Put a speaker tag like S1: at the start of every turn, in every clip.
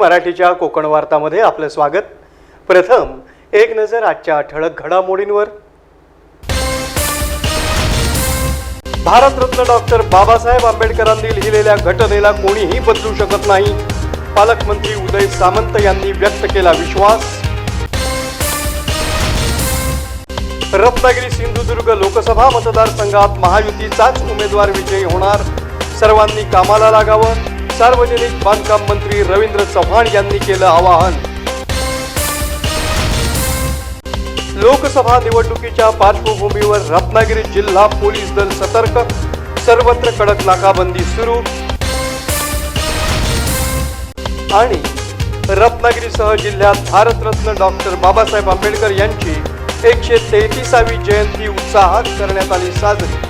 S1: मराठीच्या कोकण वार्तामध्ये आपलं स्वागत. प्रथम एक नजर आजच्या ठळक घडामोडींवर. भारतरत्न डॉक्टर बाबासाहेब आंबेडकरांनी लिहिलेल्या घटनेला कोणीही बदलू शकत नाही. पालकमंत्री उदय सामंत यांनी व्यक्त केला विश्वास. रत्नागिरी सिंधुदुर्ग लोकसभा मतदारसंघात महायुतीचाच उमेदवार विजयी होणार. सर्वांनी कामाला लागावं. सार्वजनिक बांधकाम मंत्री रवींद्र चव्हाण यांनी केलं आवाहन. लोकसभा निवडणुकीच्या पार्श्वभूमीवर रत्नागिरी जिल्हा पोलीस दल सतर्क. सर्वत्र कडक नाकाबंदी सुरू. आणि रत्नागिरीसह जिल्ह्यात भारतरत्न डॉक्टर बाबासाहेब आंबेडकर यांची एकशे तेहतीसावी जयंती उत्साहात करण्यात आली साजरी.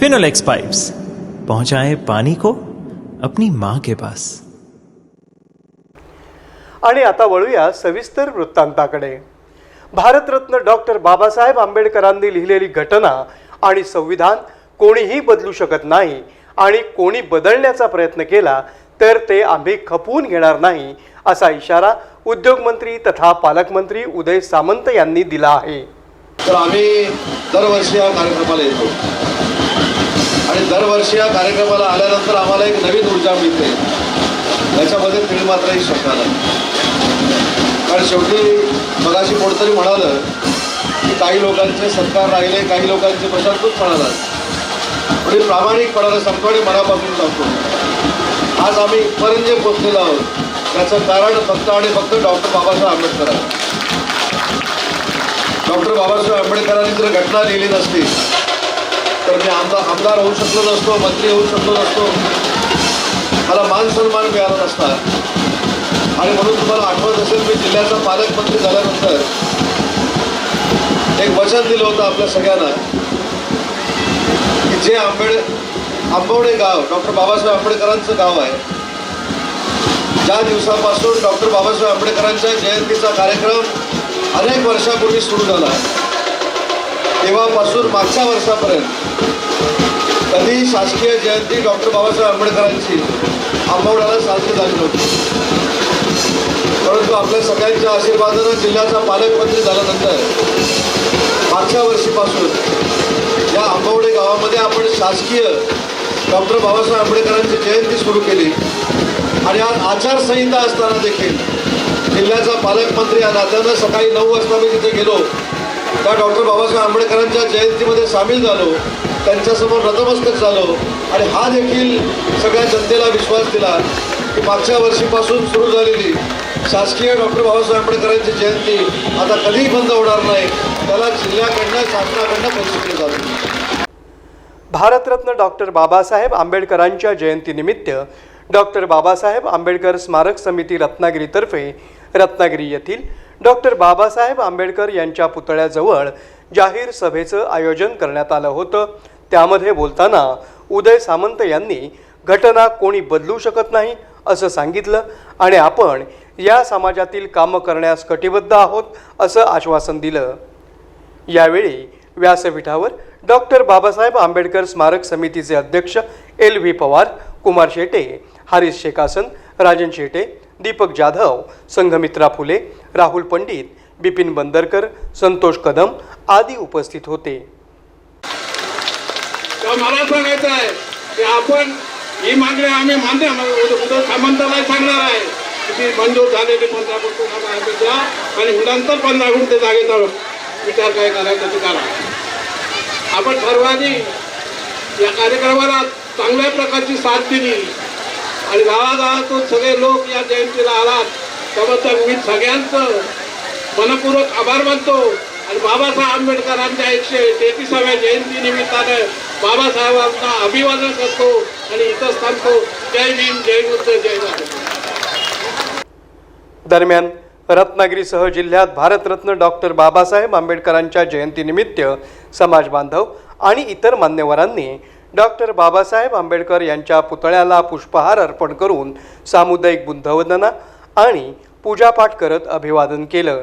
S2: फिनोलेक्स पाइप्स पहुंचाए पानी को अपनी माँ के पास।
S1: आणि आता वळूया सविस्तर वृत्तांताकडे. भारतरत्न डॉक्टर बाबासाहेब आंबेडकरांनी लिहिलेली घटना आणि संविधान कोणीही बदलू शकत नाही आणि कोणी बदलण्याचा प्रयत्न केला तर ते आम्ही खपवून घेणार नाही असा इशारा उद्योगमंत्री तथा पालकमंत्री उदय सामंत यांनी दिला आहे.
S3: तर आम्ही दरवर्षी या कार्यक्रमाला येतो. आणि दरवर्षी या कार्यक्रमाला आल्यानंतर आम्हाला एक नवीन ऊर्जा मिळते. याच्यामध्ये तीळ मात्रही शंका नाही कारण शेवटी मगाशी कोणतरी म्हणालं की काही लोकांचे सत्कार राहिले काही लोकांचे प्रशांतच म्हणाला पण प्रामाणिकपणाला प्रामाणिकपणानं सांगतो आणि मनापासून सांगतो. आज आम्ही इथपर्यंत जे पोचलेलो आहोत त्याचं कारण फक्त आणि फक्त डॉक्टर बाबासाहेब आंबेडकर आहे डॉक्टर बाबासाहेब आंबेडकरांनी जर घटना लिहिली नसती तर मी आमदार आमदार होऊ शकलो नसतो मंत्री होऊ शकलो नसतो. मला मान सन्मान मिळाला नसता. आणि म्हणून तुम्हाला आठवत असेल मी जिल्ह्याचा पालकमंत्री झाल्यानंतर एक वचन दिलं होतं आपल्या सगळ्यांना की जे आंबेड आंबवडे गाव डॉक्टर बाबासाहेब आंबेडकरांचं गाव आहे ज्या दिवसापासून डॉक्टर बाबासाहेब आंबेडकरांच्या जयंतीचा कार्यक्रम अनेक वर्षापूर्वी सुरू झाला. तेव्हापासून मागच्या वर्षापर्यंत कधी शासकीय जयंती डॉक्टर बाबासाहेब आंबेडकरांची आंबवड्याला साजरी झाली नव्हती. परंतु आपल्या सगळ्यांच्या आशीर्वादानं जिल्ह्याचा पालकमंत्री झाल्यानंतर मागच्या वर्षीपासून या आंबवडे गावामध्ये आपण शासकीय डॉक्टर बाबासाहेब आंबेडकरांची जयंती सुरू केली. आणि आज आचारसंहिता असताना देखील जिल्ह्याचा पालकमंत्री या नात्यानं सकाळी नऊ वाजता मी तिथे गेलो. त्या डॉक्टर बाबासाहेब आंबेडकरांच्या जयंतीमध्ये सामील झालो. त्यांच्यासमोर नतमस्तक झालो. आणि हा देखील सगळ्या जनतेला विश्वास दिला की मागच्या वर्षीपासून सुरू झालेली शासकीय डॉक्टर बाबासाहेब आंबेडकरांची जयंती आता कधीही बंद होणार नाही. त्याला जिल्ह्याकडनं शासनाकडनं प्रशिक्षण झालं.
S1: भारतरत्न डॉक्टर बाबासाहेब आंबेडकरांच्या जयंतीनिमित्त डॉक्टर बाबासाहेब आंबेडकर स्मारक समिती रत्नागिरीतर्फे रत्नागिरी येथील डॉक्टर बाबासाहेब आंबेडकर यांच्या पुतळ्याजवळ जाहीर सभेचं आयोजन करण्यात आलं होतं. त्यामध्ये बोलताना उदय सामंत यांनी घटना कोणी बदलू शकत नाही असं सांगितलं. आणि आपण या समाजातील कामं करण्यास कटिबद्ध आहोत असं आश्वासन दिलं. यावेळी व्यासपीठावर डॉक्टर बाबासाहेब आंबेडकर स्मारक समितीचे अध्यक्ष एल व्ही पवार कुमार शेटे हरीश शेकासन राजन शेटे दीपक जाधव संघमित्रा फुले राहुल पंडित बिपिन बंदरकर संतोष कदम आदी उपस्थित होते.
S4: मला सांगायचं आहे की आपण ही मागणी आम्ही मान्य म्हणजे उद्धव सामंताला सांगणार आहे की ती मंजूर झालेली पंधरा आणि नंतर पंधरा ते जागेचा विचार काय करायचा ते करा. आपण सर्वांनी या कार्यक्रमाला चांगल्या प्रकारची साथ दिली. आणि गावागावातून सगळे लोक या जयंतीला आलात. त्याबद्दल मी सगळ्यांचं मनपूर्वक आभार मानतो. आणि बाबासाहेब आंबेडकरांच्या एकशे तेहतीसाव्या जयंती निमित्तानं बाबासाहेबांना अभिवादन करतो आणि इथं थांबतो. जय भीम जय बुद्ध जय
S1: दरम्यान रत्नागिरीसह जिल्ह्यात भारतरत्न डॉक्टर बाबासाहेब आंबेडकरांच्या जयंतीनिमित्त समाज बांधव आणि इतर मान्यवरांनी डॉक्टर बाबासाहेब आंबेडकर यांच्या पुतळ्याला पुष्पहार अर्पण करून सामुदायिक बुद्धवंदना आणि पूजापाठ करत अभिवादन केलं.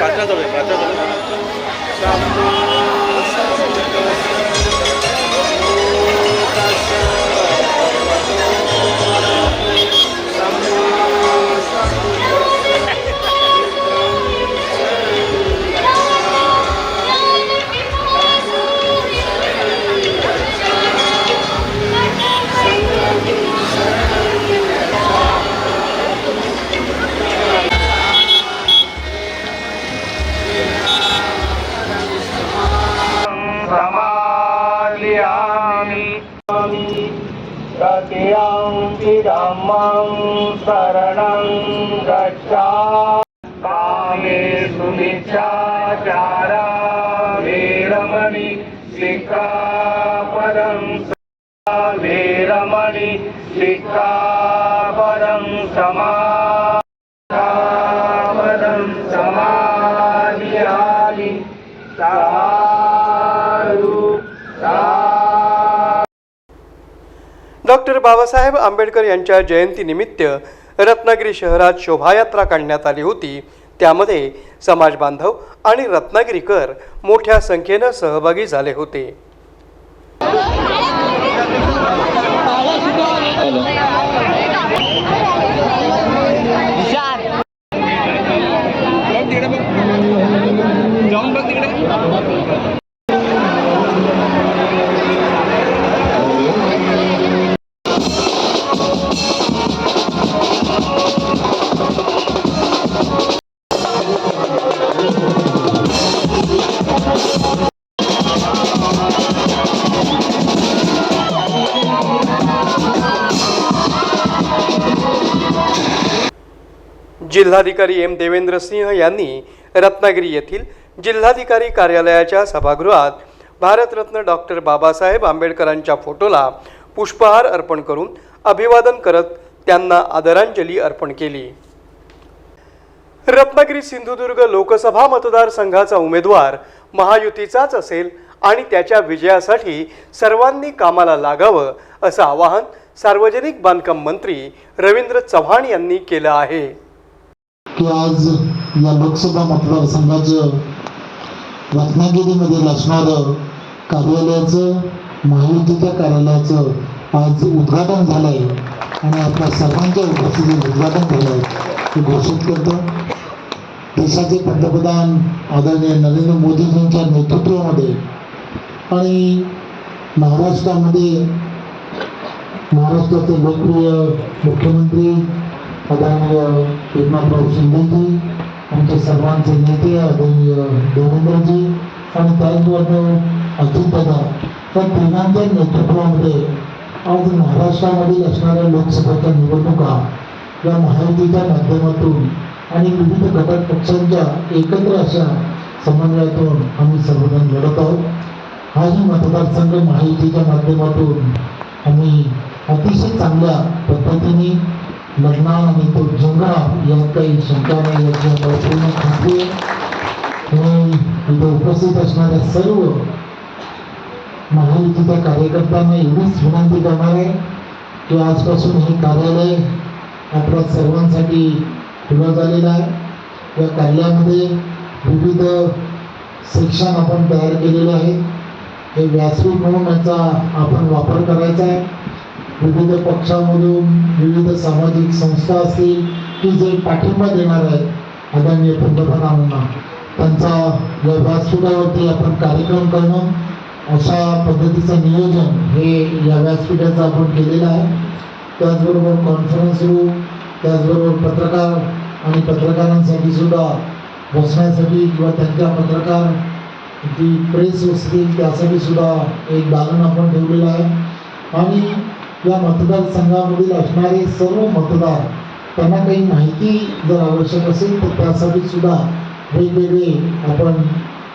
S4: পাঁচটা যাবে পাঁচটা
S1: যাবে बाबासाहेब आंबेडकर यांच्या जयंतीनिमित्त रत्नागिरी शहरात शोभायात्रा काढण्यात आली होती. त्यामध्ये समाज बांधव आणि रत्नागिरीकर मोठ्या संख्येनं सहभागी झाले होते. जिल्हाधिकारी एम देवेंद्र सिंह यांनी रत्नागिरी येथील जिल्हाधिकारी कार्यालयाच्या सभागृहात भारतरत्न डॉक्टर बाबासाहेब आंबेडकरांच्या फोटोला पुष्पहार अर्पण करून अभिवादन करत त्यांना आदरांजली अर्पण केली. रत्नागिरी सिंधुदुर्ग लोकसभा मतदारसंघाचा उमेदवार महायुतीचाच असेल आणि त्याच्या विजयासाठी सर्वांनी कामाला लागावं असं आवाहन सार्वजनिक बांधकाम मंत्री रवींद्र चव्हाण यांनी केलं आहे.
S5: की आज या लोकसभा मतदारसंघाचं रत्नागिरीमध्ये असणारं कार्यालयाचं महायुतीच्या कार्यालयाचं आज उद्घाटन झालं आहे आणि आपल्या सर्वांच्या उपस्थितीत उद्घाटन झालं आहे हे घोषित करतो. देशाचे पंतप्रधान आदरणीय नरेंद्र मोदीजींच्या नेतृत्वामध्ये आणि महाराष्ट्रामध्ये महाराष्ट्राचे लोकप्रिय मुख्यमंत्री आदरणीय एकनाथराव शिंदेजी आमचे सर्वांचे नेते आदरणीय देवेंद्रजी आणि त्याचबरोबर अजितदादा या तिघांच्या नेतृत्वामध्ये आज महाराष्ट्रामधील असणाऱ्या लोकसभेच्या निवडणुका या माहितीच्या माध्यमातून आणि विविध घटक पक्षांच्या एकत्र अशा समन्वयातून आम्ही सर्वजण लढत आहोत. हाही मतदारसंघ माहितीच्या माध्यमातून आम्ही अतिशय चांगल्या पद्धतीने लढणार आणि तो जिंकणार यात काही शंका नाही याची आम्हाला पूर्ण खात्री आहे मी इथे उपस्थित असणाऱ्या सर्व महायुतीच्या कार्यकर्त्यांना एवढीच विनंती करणार आहे की आजपासून हे कार्यालय आपल्या सर्वांसाठी खुलं झालेलं आहे. या कार्यालयामध्ये विविध सेक्शन आपण तयार केलेले आहे हे व्यासपीठ म्हणून याचा आपण वापर करायचा आहे. विविध पक्षामधून विविध सामाजिक संस्था असतील की जे पाठिंबा देणार आहेत आदरणीय पंतप्रधानांना त्यांचा या व्यासपीठावरती आपण कार्यक्रम करणं अशा पद्धतीचं नियोजन हे या व्यासपीठाचं आपण केलेलं आहे. त्याचबरोबर कॉन्फरन्स रूम त्याचबरोबर पत्रकार आणि पत्रकारांसाठी सुद्धा बसण्यासाठी किंवा त्यांच्या पत्रकार जी प्रेस असतील त्यासाठी सुद्धा एक दालन आपण ठेवलेलं आहे. आणि या मतदारसंघामधील असणारे सर्व मतदार त्यांना काही माहिती जर आवश्यक असेल तर त्यासाठी सुद्धा वेगवेगळे आपण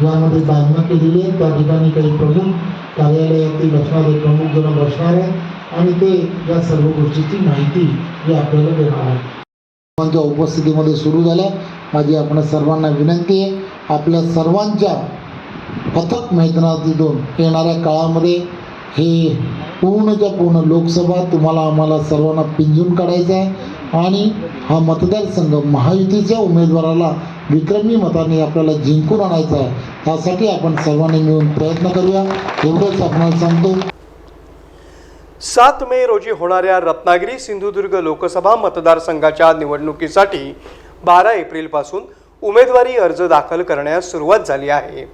S5: यामध्ये दालनं केलेली आहे. त्या ठिकाणी काही प्रमुख कार्यालयातील असणारे प्रमुख जण बसणार आहेत आणि ते या सर्व गोष्टीची माहिती ही आपल्याला देणार आहे सर्वांच्या उपस्थितीमध्ये सुरू झाल्या. माझी आपण सर्वांना विनंती आहे आपल्या सर्वांच्या अथक मेहनतीतून येणाऱ्या काळामध्ये हे पूर्णच्या पूर्ण लोकसभा तुम्हाला आम्हाला सर्वांना पिंजून काढायचं आहे. आणि हा मतदारसंघ महायुतीच्या उमेदवाराला विक्रमी मताने आपल्याला जिंकून आणायचा आहे. त्यासाठी आपण सर्वांनी मिळून प्रयत्न करूया. एवढंच आपल्याला सांगतो.
S1: सात मे रोजी होणाऱ्या रत्नागिरी सिंधुदुर्ग लोकसभा मतदारसंघाच्या निवडणुकीसाठी बारा एप्रिलपासून उमेदवारी अर्ज दाखल करण्यास सुरुवात झाली आहे.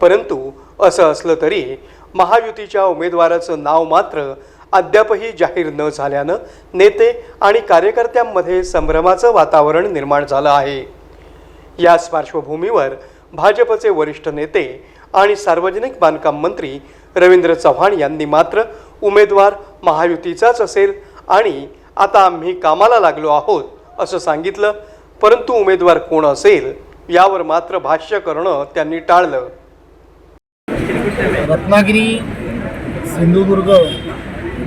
S1: परंतु असं असलं तरी महायुतीच्या उमेदवाराचं नाव मात्र अद्यापही जाहीर न झाल्यानं नेते आणि कार्यकर्त्यांमध्ये संभ्रमाचं वातावरण निर्माण झालं आहे. याच पार्श्वभूमीवर भाजपचे वरिष्ठ नेते आणि सार्वजनिक बांधकाम मंत्री रवींद्र चव्हाण यांनी मात्र उमेदवार महायुतीचाच असेल आणि आता आम्ही कामाला लागलो आहोत असं सांगितलं परंतु उमेदवार कोण असेल यावर मात्र भाष्य करणं त्यांनी टाळलं.
S5: रत्नागिरी सिंधुदुर्ग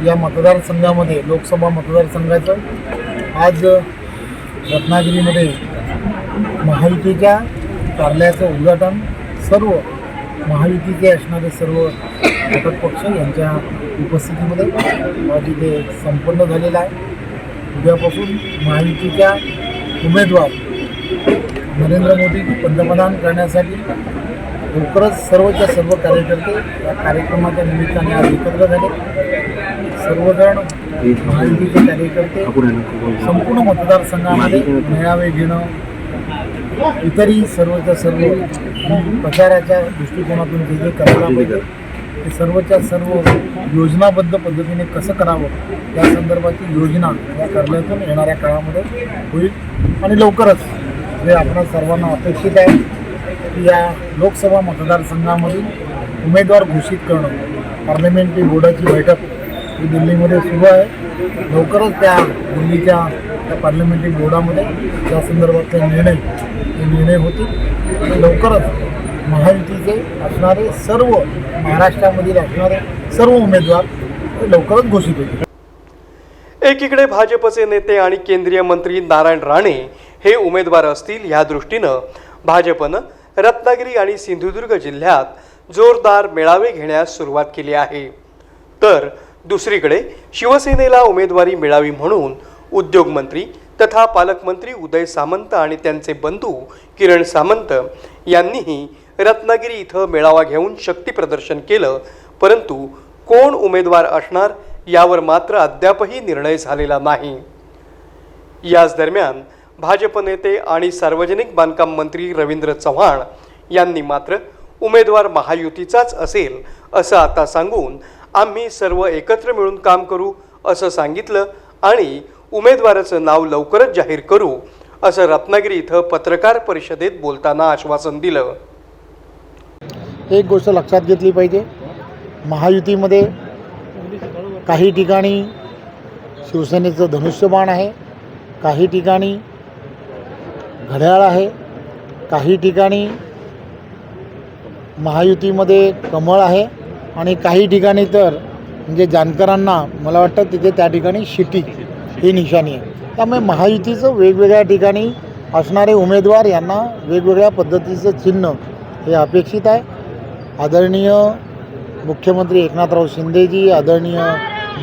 S5: या मतदारसंघामध्ये लोकसभा मतदारसंघाचं आज रत्नागिरीमध्ये महायुतीच्या कार्यालयाचं उद्घाटन. सर्व महायुतीचे असणारे सर्व घटक पक्ष यांच्या उपस्थितीमध्ये आज इथे संपन्न झालेला आहे. उद्यापासून महायुतीच्या उमेदवार नरेंद्र मोदी पंतप्रधान करण्यासाठी लवकरच सर्वच्या सर्व कार्यकर्ते या कार्यक्रमाच्या निमित्ताने आज एकत्र झाले. सर्वजण महायुतीचे कार्यकर्ते संपूर्ण मतदारसंघामध्ये मेळावे घेणं इतरही सर्वच्या सर्व प्रचाराच्या दृष्टिकोनातून जे जे करायला पाहिजे ते सर्वच्या सर्व योजनाबद्ध पद्धतीने कसं करावं या संदर्भाची योजना या कार्यालयातून येणाऱ्या काळामध्ये होईल. आणि लवकरच जे आपणा सर्वांना अपेक्षित आहे या लोकसभा मतदारसंघामधून उमेदवार घोषित करणं. पार्लमेंटरी बोर्डाची बैठक ही दिल्लीमध्ये सुरू आहे. लवकरच त्या दिल्लीच्या त्या पार्लमेंटरी बोर्डामध्ये त्या संदर्भातले निर्णय हे निर्णय होतील. आणि लवकरच महायुतीचे असणारे सर्व महाराष्ट्रामधील असणारे सर्व उमेदवार हे लवकरच घोषित होतील.
S1: एकीकडे भाजपचे नेते आणि केंद्रीय मंत्री नारायण राणे हे उमेदवार असतील ह्या दृष्टीनं भाजपनं रत्नागिरी आणि सिंधुदुर्ग जिल्ह्यात जोरदार मेळावे घेण्यास सुरुवात केली आहे. तर दुसरीकडे शिवसेनेला उमेदवारी मिळावी म्हणून उद्योगमंत्री तथा पालकमंत्री उदय सामंत आणि त्यांचे बंधू किरण सामंत यांनीही रत्नागिरी इथं मेळावा घेऊन शक्तीप्रदर्शन केलं परंतु कोण उमेदवार असणार यावर मात्र अद्यापही निर्णय झालेला नाही. याच दरम्यान भाजप नेते आणि सार्वजनिक बांधकाम मंत्री रवींद्र चव्हाण यांनी मात्र उमेदवार महायुतीचाच असेल असं आता सांगून आम्ही सर्व एकत्र मिळून काम करू असं सांगितलं आणि उमेदवाराचं नाव लवकरच जाहीर करू असं रत्नागिरी इथं पत्रकार परिषदेत बोलताना आश्वासन दिलं.
S5: एक गोष्ट लक्षात घेतली पाहिजे. महायुतीमध्ये काही ठिकाणी शिवसेनेचं धनुष्यबाण आहे. काही ठिकाणी घड्याळ आहे. काही ठिकाणी महायुतीमध्ये कमळ आहे आणि काही ठिकाणी तर म्हणजे जानकरांना मला वाटतं तिथे त्या ठिकाणी शिटी ही निशाणी आहे. त्यामुळे महायुतीचं वेगवेगळ्या ठिकाणी असणारे उमेदवार यांना वेगवेगळ्या पद्धतीचं चिन्ह हे अपेक्षित आहे. आदरणीय मुख्यमंत्री एकनाथराव शिंदेजी आदरणीय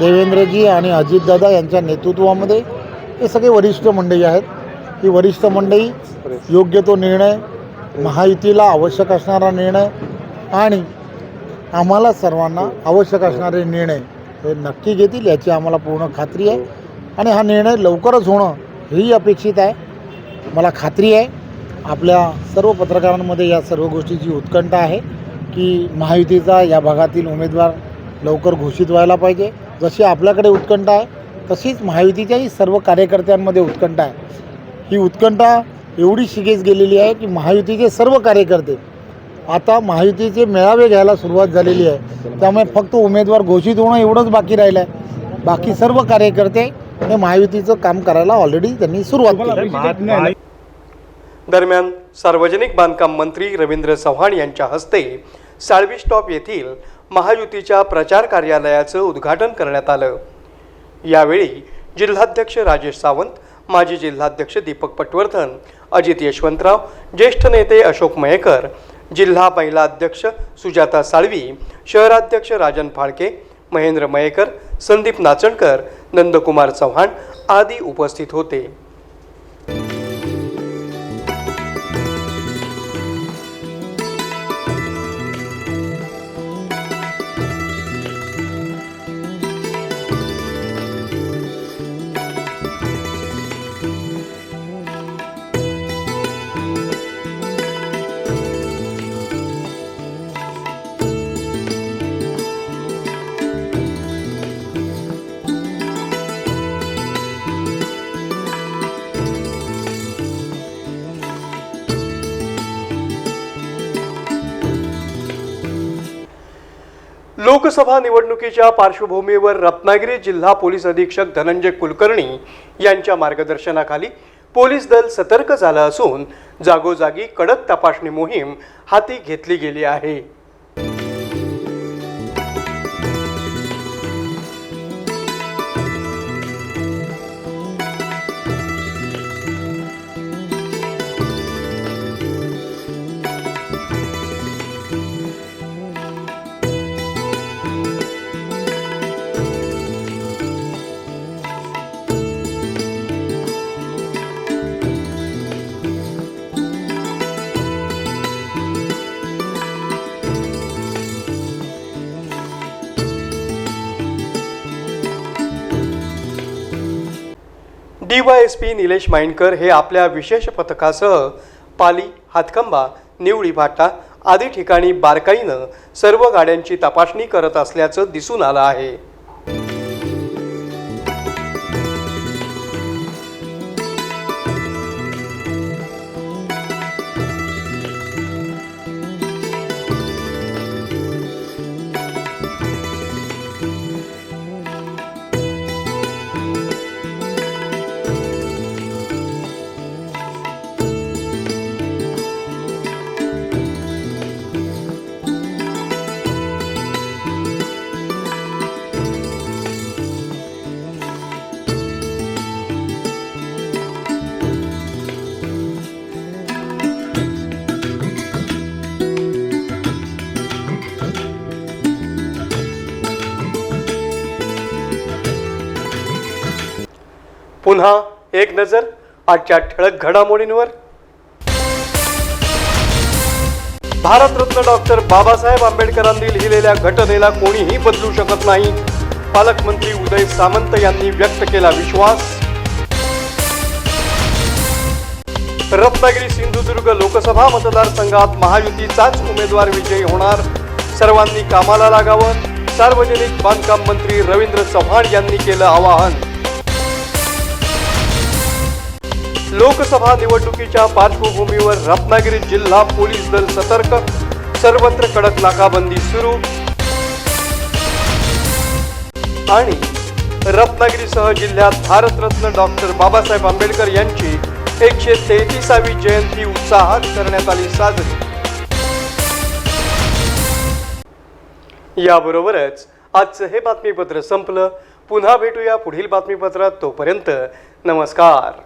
S5: देवेंद्रजी आणि अजितदादा यांच्या नेतृत्वामध्ये हे सगळे वरिष्ठ मंडळी आहेत. की वरिष्ठ मंडळी योग्य तो निर्णय महायुतीला आवश्यक असणारा निर्णय आणि आम्हाला सर्वांना आवश्यक असणारे निर्णय हे नक्की घेतील याची आम्हाला पूर्ण खात्री आहे. आणि हा निर्णय लवकरच होणं हेही अपेक्षित आहे. मला खात्री आहे आपल्या सर्व पत्रकारांमध्ये या सर्व गोष्टीची उत्कंठा आहे की महायुतीचा या भागातील उमेदवार लवकर घोषित व्हायला पाहिजे. जशी आपल्याकडे उत्कंठा आहे तशीच महायुतीच्याही सर्व कार्यकर्त्यांमध्ये उत्कंठा आहे. ही उत्कंठा एवढी शिगेच गेलेली आहे की महायुतीचे सर्व कार्यकर्ते आता महायुतीचे मेळावे घ्यायला सुरुवात झालेली आहे. त्यामुळे फक्त उमेदवार घोषित होणं एवढंच बाकी राहिलं आहे. बाकी सर्व कार्यकर्ते हे महायुतीचं काम करायला ऑलरेडी त्यांनी सुरुवात केली.
S1: दरम्यान सार्वजनिक बांधकाम मंत्री रवींद्र चव्हाण यांच्या हस्ते साळवी स्टॉप येथील महायुतीच्या प्रचार कार्यालयाचं उद्घाटन करण्यात आलं. यावेळी जिल्हाध्यक्ष राजेश सावंत माजी जिल्हाध्यक्ष दीपक पटवर्धन अजित यशवंतराव ज्येष्ठ नेते अशोक मयेकर जिल्हा महिला अध्यक्ष सुजाता साळवी शहराध्यक्ष राजन फाळके महेंद्र मयेकर संदीप नाचणकर नंदकुमार चव्हाण आदी उपस्थित होते. लोकसभा निवडणुकीच्या पार्श्वभूमीवर रत्नागिरी जिल्हा पोलीस अधीक्षक धनंजय कुलकर्णी यांच्या मार्गदर्शनाखाली पोलीस दल सतर्क झालं असून जागोजागी कडक तपासणी मोहीम हाती घेतली गेली आहे. डीवायएसपी निलेश माइंडकर हे आपल्या विशेष पथकासह पाली हातखंबा निवळी भाटा आदी ठिकाणी बारकाईनं सर्व गाड्यांची तपासणी करत असल्याचं दिसून आलं आहे. एक नजर आजच्या ठळक घडामोडींवर. भारतरत्न डॉक्टर बाबासाहेब आंबेडकरांनी लिहिलेल्या घटनेला कोणीही बदलू शकत नाही. पालकमंत्री उदय सामंत यांनी व्यक्त केला विश्वास. रत्नागिरी सिंधुदुर्ग लोकसभा मतदारसंघात महायुतीचाच उमेदवार विजयी होणार. सर्वांनी कामाला लागावं. सार्वजनिक बांधकाम मंत्री रवींद्र चव्हाण यांनी केलं आवाहन. लोकसभा निवडणुकीच्या पार्श्वभूमीवर रत्नागिरी जिल्हा पोलीस दल सतर्क सर्वत्र कडक नाकाबंदी सुरू. आणि रत्नागिरीसह जिल्ह्यात भारतरत्न डॉक्टर बाबासाहेब आंबेडकर यांची एकशे तेहतीसावी जयंती उत्साहात करण्यात आली साजरी. याबरोबरच आजचं हे बातमीपत्र संपलं. पुन्हा भेटूया पुढील बातमीपत्रात तोपर्यंत नमस्कार.